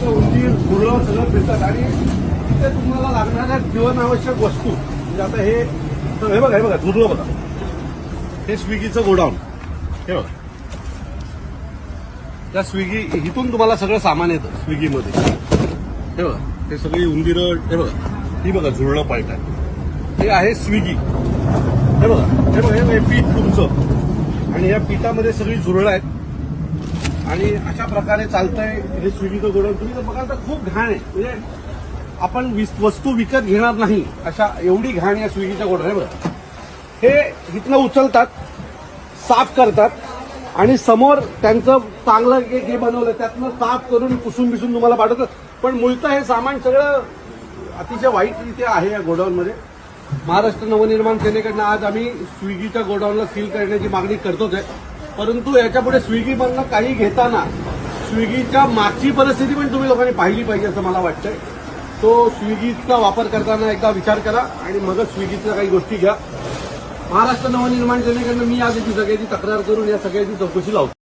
बिबटं उंदीर फुलं सगळं फिरतात. आणि तिथे तुम्हाला लागणाऱ्या जीवनावश्यक वस्तू म्हणजे आता हे हे बघा हे बघा झुरलं बघा. हे स्विगीचं गोडाऊन. हे बघा. त्या स्विगी इथून तुम्हाला सगळं सामान येतं स्विगीमध्ये. हे बघा हे सगळी उंदीरं हे बघा. ही बघा झुरळं पाईट हे आहे स्विगी. हे बघा हे बघा हे पीठ तुमचं. आणि या पीठामध्ये सगळी झुरळं आहेत. आणि अशा प्रकारे चालतंय हे स्विगीचं गोडाऊन. तुम्ही तर बघाल तर खूप घाण आहे. म्हणजे आपण विस- वस्तू विकत घेणार नाही अशा एवढी घाण या स्विगीच्या गोडाऊन आहे बघा. हे इथनं उचलतात साफ करतात आणि समोर त्यांचं चांगलं एक हे बनवलं त्यातनं साफ करून पुसून बिसून तुम्हाला पाठवतात. पण मुळतं हे सामान सगळं अतिशय वाईट इथे आहे या गोडाऊनमध्ये. महाराष्ट्र नवनिर्माण सेनेकडनं आज आम्ही स्विगीच्या गोडाऊनला सील करण्याची मागणी करतोच आहे. परंतु याच्यापुढे स्विगीमधनं काही घेताना स्विगीच्या मागची परिस्थिती पण तुम्ही लोकांनी पाहिली पाहिजे असं मला वाटतंय. तो स्विगीचा वापर करताना एकदा विचार करा आणि मगच स्विगीच्या काही गोष्टी घ्या. महाराष्ट्र नवनिर्माण सेनेकडनं मी आज याची सगळ्याची तक्रार करून या सगळ्याची चौकशी लावतो.